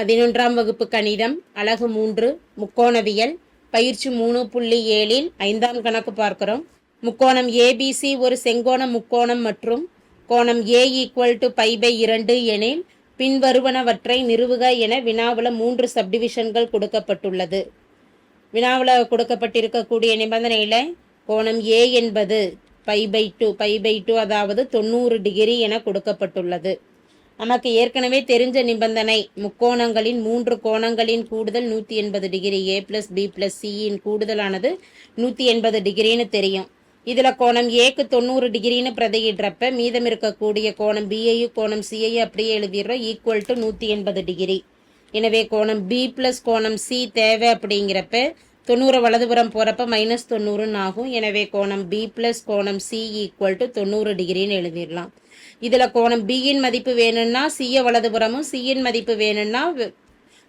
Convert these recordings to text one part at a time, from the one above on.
பதினொன்றாம் வகுப்பு கணிதம் அழகு மூன்று முக்கோணவியல் பயிற்சி மூணு புள்ளி ஏழில் ஐந்தாம் கணக்கு பார்க்கிறோம். முக்கோணம் ஏபிசி ஒரு செங்கோண முக்கோணம் மற்றும் கோணம் A equal to pi by இரண்டு எனில் பின்வருவனவற்றை நிறுவுக என வினாவில் மூன்று சப்டிவிஷன்கள் கொடுக்கப்பட்டுள்ளது. வினாவில் கொடுக்கப்பட்டிருக்கக்கூடிய நிபந்தனையில் கோணம் ஏ என்பது pi by two pi by two அதாவது தொண்ணூறு டிகிரி என கொடுக்கப்பட்டுள்ளது. நமக்கு ஏற்கனவே தெரிஞ்ச நிபந்தனை. முக்கோணங்களின் மூன்று கோணங்களின் கூடுதல் நூற்றி எண்பது degree A plus B plus சியின் கூடுதலானது நூற்றி எண்பது டிகிரின்னு தெரியும். இதில் கோணம் ஏக்கு தொண்ணூறு டிகிரின்னு பிரதையிடுறப்ப மீதம் இருக்கக்கூடிய கோணம் பிஐயும் கோணம் சிஐயும் அப்படியே எழுதிடுறோம். ஈக்குவல் டு நூற்றி எண்பது டிகிரி. எனவே கோணம் பி ப்ளஸ் கோணம் சி தேவை அப்படிங்கிறப்ப தொண்ணூறு வலதுபுறம் போகிறப்ப மைனஸ் தொண்ணூறுன்னு ஆகும். எனவே கோணம் பி ப்ளஸ் கோணம் சி ஈக்குவல் டு தொண்ணூறு டிகிரின்னு எழுதிடலாம். இதில் கோணம் பியின் மதிப்பு வேணும்னா சிய வலதுபுறமும் சியின் மதிப்பு வேணும்னா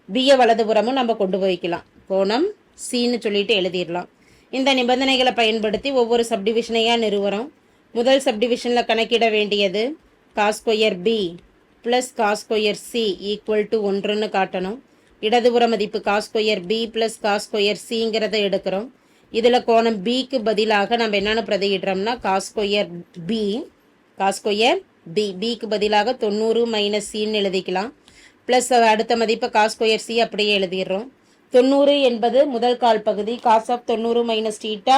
பிய வலதுபுறமும் நம்ம கொண்டு போய்க்கலாம். கோணம் சின்னு சொல்லிட்டு எழுதிடலாம். இந்த நிபந்தனைகளை பயன்படுத்தி ஒவ்வொரு சப்டிவிஷனையாக நிறுவனம் முதல் சப்டிவிஷனில் கணக்கிட வேண்டியது cos square B plus cos square C equal to ஒன்றுன்னு காட்டணும். இடதுபுற மதிப்பு காஸ்கொயர் பி ப்ளஸ் காஸ்கொயர் சிங்கிறத எடுக்கிறோம். இதில் கோணம் பிக்கு பதிலாக நம்ம என்னென்னு பிரதியிடுறோம்னா காஸ்கொயர் பி காஸ்கொயர் பி பிக்கு பதிலாக தொண்ணூறு மைனஸ் சின்னு எழுதிக்கலாம். ப்ளஸ் அடுத்த மதிப்பை காஸ்கொயர் சி அப்படியே எழுதிடுறோம். தொண்ணூறு என்பது முதல் கால் பகுதி காஸ் ஆஃப் தொண்ணூறு மைனஸ் டீட்டா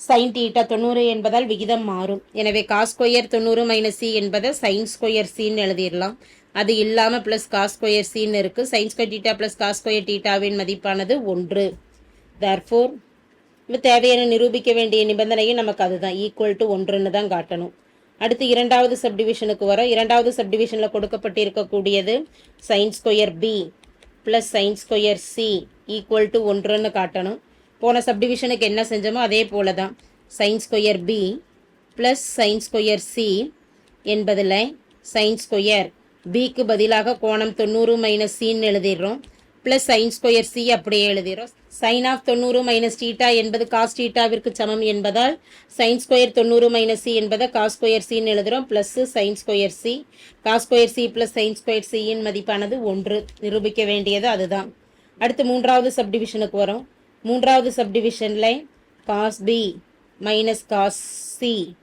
சைன் டீட்டா தொண்ணூறு என்பதால் விகிதம் மாறும். எனவே காஸ் ஸ்கொயர் தொண்ணூறு மைனஸ் சி என்பதை சைன் ஸ்கொயர் சின்னு எழுதிடலாம். அது இல்லாமல் ப்ளஸ் காஸ் ஸ்கொயர் சின்னு இருக்குது sine square theta plus cos square டீட்டாவின் மதிப்பானது ஒன்று. தர்ஃபோர் இப்போ தேவையான நிரூபிக்க வேண்டிய நிபந்தனையும் நமக்கு அதுதான். ஈக்குவல் டு ஒன்றுன்னு தான் காட்டணும். அடுத்து இரண்டாவது சப்டிவிஷனுக்கு வரோம். இரண்டாவது சப்டிவிஷனில் கொடுக்கப்பட்டிருக்கக்கூடியது sine square B plus sine square C equal to ஒன்றுன்னு காட்டணும். போன சப்டிவிஷனுக்கு என்ன செஞ்சோமோ அதே போல தான் sine square B plus sine square C என்பதில் சயின்ஸ் ஸ்கொயர் பிக்கு பதிலாக கோணம் தொண்ணூறு மைனஸ் சின்னு எழுதிடுறோம். ப்ளஸ் சைன் ஸ்கொயர் சி அப்படியே எழுதிடுறோம். சைன் ஆஃப் தொண்ணூறு மைனஸ் டீட்டா என்பது காஸ் டீட்டாவிற்கு சமம் என்பதால் சைன் ஸ்கொயர் தொண்ணூறு மைனஸ் சி என்பதை காஸ் ஸ்கொயர் சின்னு எழுதுகிறோம் plus sine square C cos square C plus sine square சியின் மதிப்பானது ஒன்று. நிரூபிக்க வேண்டியது அதுதான். அடுத்து மூன்றாவது சப்டிவிஷனுக்கு வரும். மூன்றாவது சப்டிவிஷனில் cos B minus cos C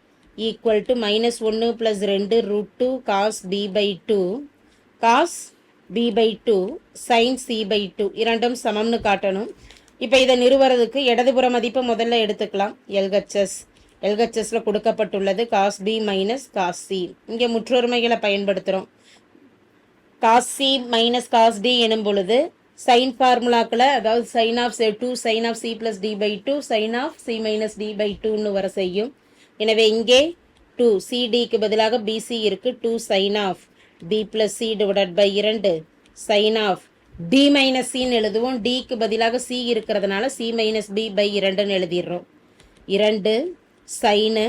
equal to minus ஒன்று ப்ளஸ் ரெண்டு root two cos B by two cos B by two sine C by two இரண்டும் சமம்னு காட்டணும். இப்போ இதை நிறுவறதுக்கு இடதுபுற மதிப்பை முதல்ல எடுத்துக்கலாம். எல்ஹெச்எஸ் எல்ஹெச்எஸில் கொடுக்கப்பட்டுள்ளது cos B minus cos C இங்கே முற்றொருமைகளை பயன்படுத்துகிறோம் cos C minus cos D எனும் பொழுது சைன் ஃபார்முலாக்களை அதாவது sine of two sine of C plus D by two sine of C minus D by டூன்னு வர செய்யும். எனவே இங்கே டூ சிடிக்கு பதிலாக பிசி இருக்குது two sine of B plus C divided by இரண்டு சைன் ஆஃப் டி மைனஸ் சின்னு எழுதுவோம். டிக்கு பதிலாக சி இருக்கிறதுனால சி மைனஸ் பி பை இரண்டுன்னு எழுதிடுறோம். இரண்டு sine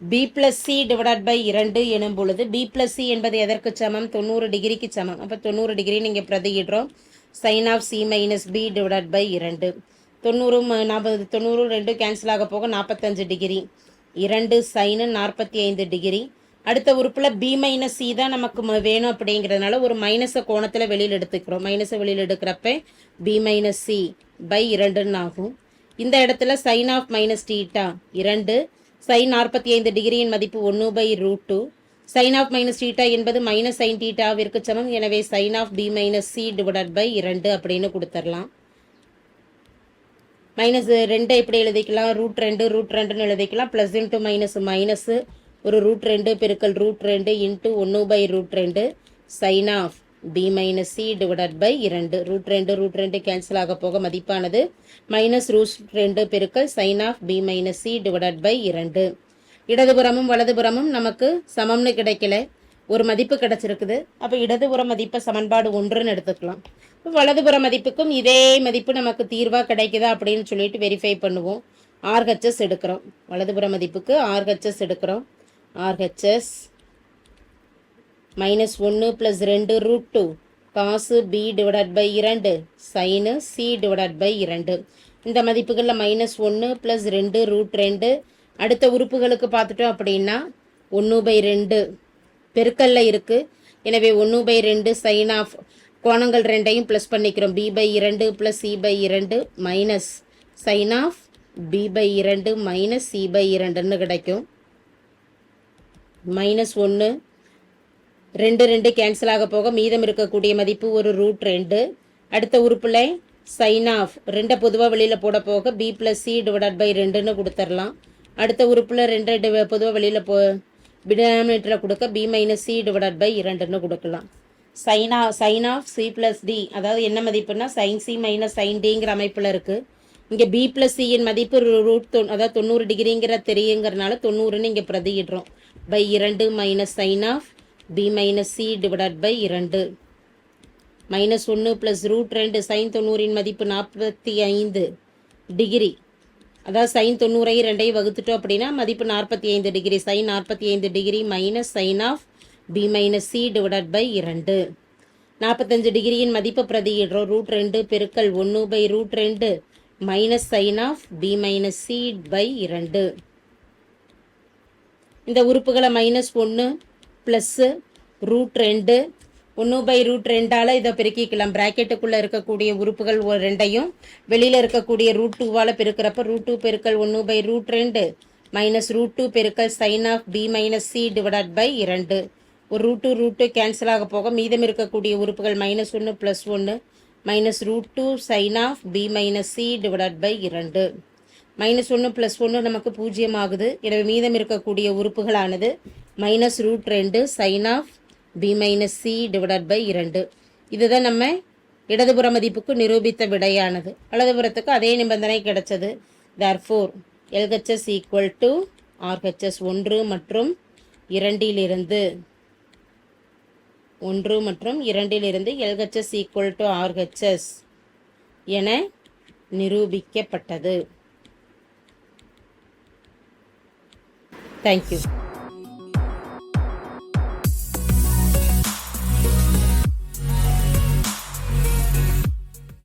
B plus C divided by இரண்டு எனும் பொழுது பி ப்ளஸ் சி என்பது எதற்கு சமம்? தொண்ணூறு டிகிரிக்கு சமம். அப்போ தொண்ணூறு டிகிரி நீங்கள் பிரதியிடுறோம். Sine of C minus B divided by இரண்டு. தொண்ணூறு நாற்பது தொண்ணூறு ரெண்டு கேன்சல் ஆக போக நாற்பத்தஞ்சு டிகிரி. இரண்டு சைனு நாற்பத்தி ஐந்து டிகிரி. அடுத்த உறுப்பில் பி மைனஸ் சி தான் நமக்கு வேணும் அப்படிங்கிறதுனால ஒரு மைனஸை கோணத்தில் வெளியில் எடுத்துக்கிறோம். மைனஸை வெளியில் எடுக்கிறப்ப பி மைனஸ் சி பை இரண்டுன்னு ஆகும். இந்த இடத்துல சைன் ஆஃப் மைனஸ் டீட்டா இரண்டு சைன் நாற்பத்தி ஐந்து டிகிரியின் மதிப்பு ஒன்று by root two sine of minus theta என்பது மைனஸ் சைன் டீட்டாவிற்கு சமம். எனவே sine of B minus C divided by இரண்டு அப்படின்னு கொடுத்துடலாம். மைனஸ் ரெண்டு எப்படி எழுதிக்கலாம் ரூட் ரெண்டு ரூட் ரெண்டுன்னு எழுதிக்கலாம் ப்ளஸ் இன்ட்டு மைனஸ் மைனஸ் ஒரு ரூட் ரெண்டு பெருக்கல் ரூட் ரெண்டு இன்ட்டு ஒன்று பை ரூட் ரெண்டு sine of B minus C divided by இரண்டு. ரூட் ரெண்டு ரூட் ரெண்டு கேன்சல் ஆக போக மதிப்பானது மைனஸ் ரூட் ரெண்டு பெருக்கல் sine of B minus C divided by இரண்டு. இடதுபுறமும் வலதுபுறமும் நமக்கு சமம்னு கிடைக்கல. ஒரு மதிப்பு கிடைச்சிருக்குது. அப்போ இடதுபுற மதிப்பை சமன்பாடு ஒன்றுன்னு எடுத்துக்கலாம். வலதுபுற மதிப்புக்கும் இதே மதிப்பு நமக்கு தீர்வாக கிடைக்குதா அப்படின்னு சொல்லிட்டு வெரிஃபை பண்ணுவோம். ஆர்ஹெச்எஸ் எடுக்கிறோம். வலதுபுற மதிப்புக்கு ஆர்ஹெச்எஸ் எடுக்கிறோம். ஆர்ஹெச்எஸ் மைனஸ் ஒன்று ப்ளஸ் ரெண்டு root two cos B divided by இரண்டு. சைனு சி டிவைடட் பை இரண்டு. இந்த மதிப்புகளில் மைனஸ் ஒன்று ப்ளஸ் ரெண்டு ரூட் ரெண்டு. அடுத்த உறுப்புகளுக்கு பார்த்துட்டோம் அப்படின்னா ஒன்று பை ரெண்டு. பெருக்கல்ல இருக்குது எனவே ஒன்று பை ரெண்டு சைன் ஆஃப் கோணங்கள் ரெண்டையும் ப்ளஸ் பண்ணிக்கிறோம். பி பை இரண்டு ப்ளஸ் சி பை இரண்டு minus sine of B by இரண்டு மைனஸ் சி பை இரண்டுன்னு கிடைக்கும். மைனஸ் ஒன்று ரெண்டு ரெண்டு கேன்சல் ஆக போக மீதம் இருக்கக்கூடிய மதிப்பு ஒரு ரூட் ரெண்டு. அடுத்த உறுப்பில் சைன் ஆஃப் ரெண்டை பொதுவாக வெளியில் போட போக B plus C divide by ரெண்டுன்னு கொடுத்துர்லாம் அடுத்த உறுப்பில் ரெண்டு ரெண்டு பொதுவாக வெளியில் போ டினாமினேட்டரில் கொடுக்க B minus C divide by இரண்டுன்னு கொடுக்கலாம். Sine of sine of C plus D. அதாவது என்ன மதிப்புனா சைன் சி மைனஸ் சைன் டிங்கிற அமைப்பில் இருக்குது இங்கே பி ப்ளஸ் சியின் மதிப்பு ரூட் தொ அதாவது தொண்ணூறு டிகிரிங்கிற தெரியுங்கிறனால தொண்ணூறுன்னு இங்கே பிரதியிடுறோம். பை இரண்டு minus sine of B minus C divide by இரண்டு. மைனஸ் ஒன்று ப்ளஸ் ரூட் ரெண்டு சைன் தொண்ணூறின் மதிப்பு நாற்பத்தி ஐந்து டிகிரி. அதாவது சைன் தொண்ணூறையும் ரெண்டையும் வகுத்துட்டோம் அப்படின்னா மதிப்பு நாற்பத்தி ஐந்து டிகிரி. சைன் நாற்பத்தி ஐந்து degree minus sine of B minus C divided by இரண்டு. நாற்பத்தஞ்சு டிகிரியின் மதிப்பு பிரதியிடுறோம் ரூட் ரெண்டு பெருக்கல் ஒன்று பை ரூட் ரெண்டு minus sine of B minus C by இரண்டு. இந்த உறுப்புகளை மைனஸ் ஒன்று ப்ளஸ்ஸு ரூட் ரெண்டு. ஒன்று பை ரூட் ரெண்டால் இதை பெருக்கிக்கலாம். ப்ராக்கெட்டுக்குள்ளே இருக்கக்கூடிய உறுப்புகள் ரெண்டையும் வெளியில் இருக்கக்கூடிய ரூட் டூவால் பெருக்கிறப்ப ரூட் டூ பெருக்கல் ஒன்று பை ரூட் ரெண்டு மைனஸ் ரூட் டூ பெருக்கல் sine of B minus C divided by இரண்டு. ஒரு root two root two cancel ஆக போக மீதம் இருக்கக்கூடிய உறுப்புகள் மைனஸ் ஒன்று ப்ளஸ் ஒன்று minus root two sine of B minus C divide by இரண்டு. மைனஸ் ஒன்று ப்ளஸ் ஒன்று நமக்கு பூஜ்ஜியம் ஆகுது. எனவே மீதம் இருக்கக்கூடிய உறுப்புகளானது மைனஸ் ரூட் ரெண்டு sine of B minus C divide by இரண்டு. இதுதான் நம்ம இடதுபுற மதிப்புக்கு நிரூபித்த விடையானது. வலதுபுறத்துக்கு அதே நிபந்தனை கிடைச்சது. Therefore LHS equal to RHS ஒன்று மற்றும் இரண்டிலிருந்து ஒன்று மற்றும் இரண்டிலிருந்து எல்ஹெச்எஸ் ஈக்குவல் டு ஆர்ஹெச்எஸ் என நிரூபிக்கப்பட்டது. தேங்க்யூ